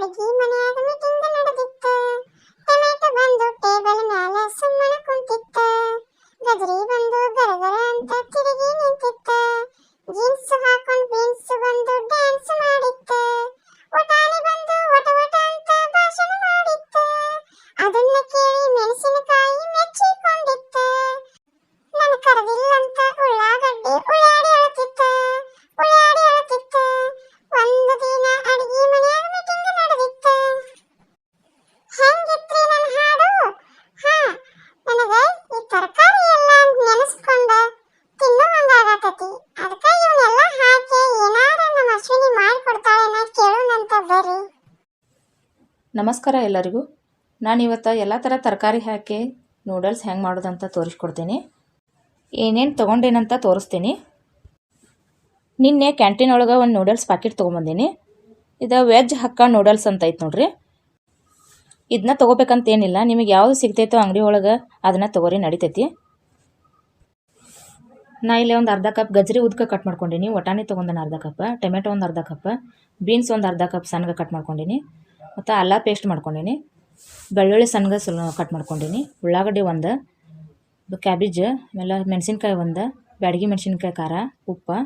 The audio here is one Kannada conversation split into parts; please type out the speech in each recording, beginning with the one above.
i'm Cara, que ನಮಸ್ಕಾರ ಎಲ್ಲರಿಗೂ. ನಾನು ಇವತ್ತು ಎಲ್ಲ ಥರ ತರಕಾರಿ ಹಾಕಿ ನೂಡಲ್ಸ್ ಹೆಂಗೆ ಮಾಡೋದಂತ ತೋರಿಸ್ಕೊಡ್ತೀನಿ. ಏನೇನು ತೊಗೊಂಡೇನಂತ ತೋರಿಸ್ತೀನಿ. ನಿನ್ನೆ ಕ್ಯಾಂಟೀನ್ ಒಳಗೆ ಒಂದು ನೂಡಲ್ಸ್ ಪ್ಯಾಕೆಟ್ ತೊಗೊಂಬಂದೀನಿ. ಇದು ವೆಜ್ ಹಕ್ಕ ನೂಡಲ್ಸ್ ಅಂತ ಐತೆ ನೋಡ್ರಿ. ಇದನ್ನ ತೊಗೋಬೇಕಂತ ಏನಿಲ್ಲ ನಿಮಗೆ ಯಾವುದು ಸಿಗ್ತೈತೋ ಅಂಗಡಿ ಒಳಗೆ ಅದನ್ನು ತೊಗೋರಿ ನಡಿತೈತಿ. ನಾ ಇಲ್ಲಿ ಒಂದು ಅರ್ಧ ಕಪ್ ಗಜ್ರಿ ಉದ್ಕ ಕಟ್ ಮಾಡ್ಕೊಂಡೀನಿ. ವಟಾಣಿ ತೊಗೊಂಡೇನಿ ಅರ್ಧ ಕಪ್ ಟೊಮೆಟೊ ಒಂದು ಅರ್ಧ ಕಪ್ ಬೀನ್ಸ್ ಒಂದು ಅರ್ಧ ಕಪ್ ಸಣ್ಣಗೆ ಕಟ್ ಮಾಡ್ಕೊಂಡೀನಿ. ಮತ್ತು ಅಲ್ಲ ಪೇಸ್ಟ್ ಮಾಡ್ಕೊಂಡೀನಿ. ಬೆಳ್ಳುಳ್ಳಿ ಸಣ್ಣಗೆ ಸ್ವಲ್ ಕಟ್ ಮಾಡ್ಕೊಂಡೀನಿ. ಉಳ್ಳಾಗಡ್ಡಿ ಒಂದು ಕ್ಯಾಬೇಜ್ ಆಮೇಲೆ ಮೆಣಸಿನ್ಕಾಯಿ ಒಂದು, ಬ್ಯಾಡಗಿ ಮೆಣಸಿನ್ಕಾಯಿ ಖಾರ, ಉಪ್ಪು,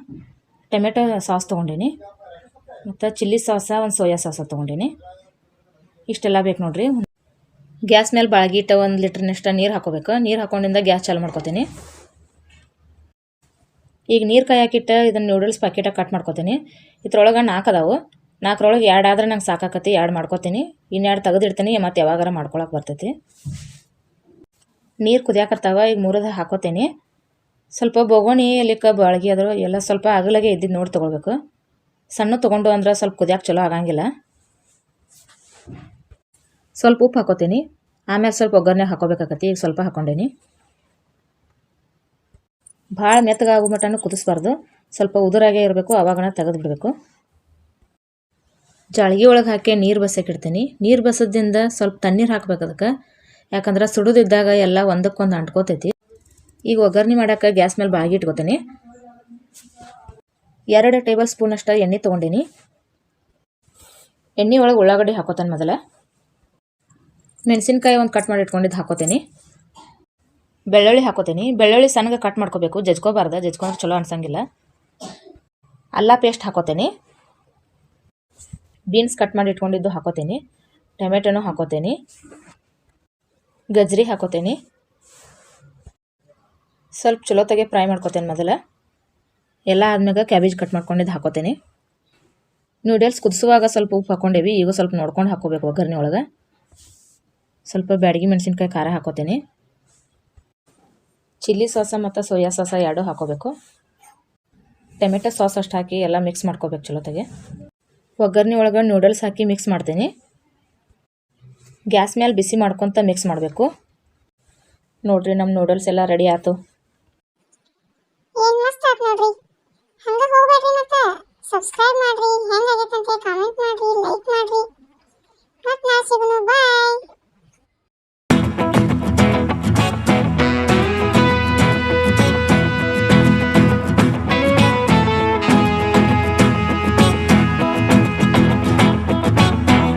ಟೊಮೆಟೊ ಸಾಸ್ ತೊಗೊಂಡೀನಿ. ಮತ್ತು ಚಿಲ್ಲಿ ಸಾಸ, ಒಂದು ಸೋಯಾ ಸಾಸ ತೊಗೊಂಡೀನಿ. ಇಷ್ಟೆಲ್ಲ ಬೇಕು ನೋಡಿರಿ. ಗ್ಯಾಸ್ ಮೇಲೆ ಬಾಳಗಿಟ್ಟ ಒಂದು ಲೀಟ್ರ್ನಷ್ಟು ನೀರು ಹಾಕೋಬೇಕು. ನೀರು ಹಾಕೊಂಡಿಂದ ಗ್ಯಾಸ್ ಚಾಲು ಮಾಡ್ಕೊತೀನಿ. ಈಗ ನೀರು ಕಾಯಾಕಿಟ್ಟು ಇದನ್ನು ನೂಡಲ್ಸ್ ಪ್ಯಾಕೆಟಾಗಿ ಕಟ್ ಮಾಡ್ಕೊತೀನಿ. ಇದ್ರೊಳಗೆ ನಾಲ್ಕು ಅದಾವು. ನಾಲ್ಕರೊಳಗೆ ಎರಡು ಆದ್ರೆ ನಂಗೆ ಸಾಕಾಕತಿ ಎರಡು ಮಾಡ್ಕೊತೀನಿ. ಇನ್ನೆರಡು ತೆಗೆದಿಡ್ತೀನಿ, ಮತ್ತು ಯಾವಾಗಾರ ಮಾಡ್ಕೊಳಕ್ಕೆ ಬರ್ತೈತಿ. ನೀರು ಕುದಿಯಾಕರ್ತಾವ ಈಗ ಮೂರದ ಹಾಕೋತೀನಿ. ಸ್ವಲ್ಪ ಬೊಗೋಣಿ ಎಲ್ಲಿಕ್ಕೆ ಬಾಳ್ಗಿ ಅದ್ರ ಎಲ್ಲ ಸ್ವಲ್ಪ ಅಗಲಾಗೆ ಇದ್ದಿದ್ದು ನೋಡಿ ತೊಗೊಳ್ಬೇಕು. ಸಣ್ಣ ತೊಗೊಂಡು ಅಂದ್ರೆ ಸ್ವಲ್ಪ ಕುದಿಯಾಕೆ ಚಲೋ ಆಗಂಗಿಲ್ಲ. ಸ್ವಲ್ಪ ಉಪ್ಪು ಹಾಕೋತೀನಿ. ಆಮೇಲೆ ಸ್ವಲ್ಪ ಒಗ್ಗರಣೆ ಹಾಕೋಬೇಕಾಗತ್ತೆ ಈಗ ಸ್ವಲ್ಪ ಹಾಕೊಂಡೇನಿ. ಭಾಳ ಮೆತ್ತಗಾಗೋ ಮಟನೂ ಕುದಿಸ್ಬಾರ್ದು. ಸ್ವಲ್ಪ ಉದುರಾಗೆ ಇರಬೇಕು, ಅವಾಗನ ತೆಗೆದು ಬಿಡಬೇಕು ಜಾಳ್ಗಿ ಒಳಗೆ ಹಾಕಿ ನೀರು ಬಸಕ್ಕಿಡ್ತೀನಿ ನೀರು ಬಸದಿಂದ ಸ್ವಲ್ಪ ತಣ್ಣೀರು ಹಾಕ್ಬೇಕು ಅದಕ್ಕೆ ಯಾಕಂದ್ರೆ ಸುಡೋದಿದ್ದಾಗ ಎಲ್ಲ ಒಂದಕ್ಕೊಂದು ಅಂಟ್ಕೋತೈತಿ. ಈಗ ಒಗ್ಗರಣೆ ಮಾಡೋಕೆ ಗ್ಯಾಸ್ ಮೇಲೆ ಬಾಗಿ ಇಟ್ಕೋತೀನಿ. ಎರಡು ಟೇಬಲ್ ಸ್ಪೂನ್ ಅಷ್ಟು ಎಣ್ಣೆ ತೊಗೊಂಡೀನಿ. ಎಣ್ಣೆ ಒಳಗೆ ಉಳ್ಳಾಗಡ್ಡಿ ಹಾಕೋತಾನೆ ಮೊದಲ. ಮೆಣಸಿನ್ಕಾಯಿ ಒಂದು ಕಟ್ ಮಾಡಿ ಇಟ್ಕೊಂಡಿದ್ದು ಹಾಕೋತೀನಿ. ಬೆಳ್ಳುಳ್ಳಿ ಹಾಕೋತೀನಿ. ಬೆಳ್ಳುಳ್ಳಿ ಸಣ್ಣಗೆ ಕಟ್ ಮಾಡ್ಕೋಬೇಕು. ಜಜ್ಕೋಬಾರ್ದು. ಜಜ್ಕೊಂಡ್ರೆ ಚಲೋ ಅನ್ಸಂಗಿಲ್ಲ. ಅಲ್ಲ ಪೇಸ್ಟ್ ಹಾಕೋತೀನಿ. ಬೀನ್ಸ್ ಕಟ್ ಮಾಡಿ ಇಟ್ಕೊಂಡಿದ್ದು ಹಾಕೋತೀನಿ. ಟೊಮೆಟೊನೂ ಹಾಕೋತೀನಿ. ಗಜ್ರಿ ಹಾಕೋತೀನಿ. ಸ್ವಲ್ಪ ಚಲೋತ್ತಾಗೆ ಫ್ರೈ ಮಾಡ್ಕೋತೀನಿ ಮೊದಲ. ಎಲ್ಲ ಆದ್ಮ್ಯಾಗ ಕ್ಯಾಬೇಜ್ ಕಟ್ ಮಾಡ್ಕೊಂಡಿದ್ದು ಹಾಕೋತೀನಿ. ನೂಡಲ್ಸ್ ಕುದಿಸುವಾಗ ಸ್ವಲ್ಪ ಉಪ್ಪು ಹಾಕ್ಕೊಂಡೇವಿ, ಈಗ ಸ್ವಲ್ಪ ನೋಡ್ಕೊಂಡು ಹಾಕೋಬೇಕು ಒಗ್ಗರಣೆ ಒಳಗೆ. ಸ್ವಲ್ಪ ಬ್ಯಾಡಗಿ ಮೆಣಸಿನ್ಕಾಯಿ ಖಾರ ಹಾಕೋತೀನಿ. ಚಿಲ್ಲಿ ಸಾಸ ಮತ್ತು ಸೋಯಾ ಸಾಸ ಎರಡೂ ಹಾಕೋಬೇಕು. ಟೊಮೆಟೊ ಸಾಸ್ ಅಷ್ಟು ಹಾಕಿ ಎಲ್ಲ ಮಿಕ್ಸ್ ಮಾಡ್ಕೋಬೇಕು ಚಲೋತ್ತಾಗೆ ಒಗ್ಗರಣೆ ಒಳಗೆ ನೂಡಲ್ಸ್ ಹಾಕಿ ಮಿಕ್ಸ್ ಮಾಡ್ತೀನಿ. ಗ್ಯಾಸ್ ಮೇಲೆ ಬಿಸಿ ಮಾಡ್ಕೊತ ಮಿಕ್ಸ್ ಮಾಡಬೇಕು. ನೋಡಿರಿ ನಮ್ಮ ನೂಡಲ್ಸ್ ಎಲ್ಲ ರೆಡಿ ಆಯ್ತು ಸಬ್ಸ್ಕ್ರೈಬ್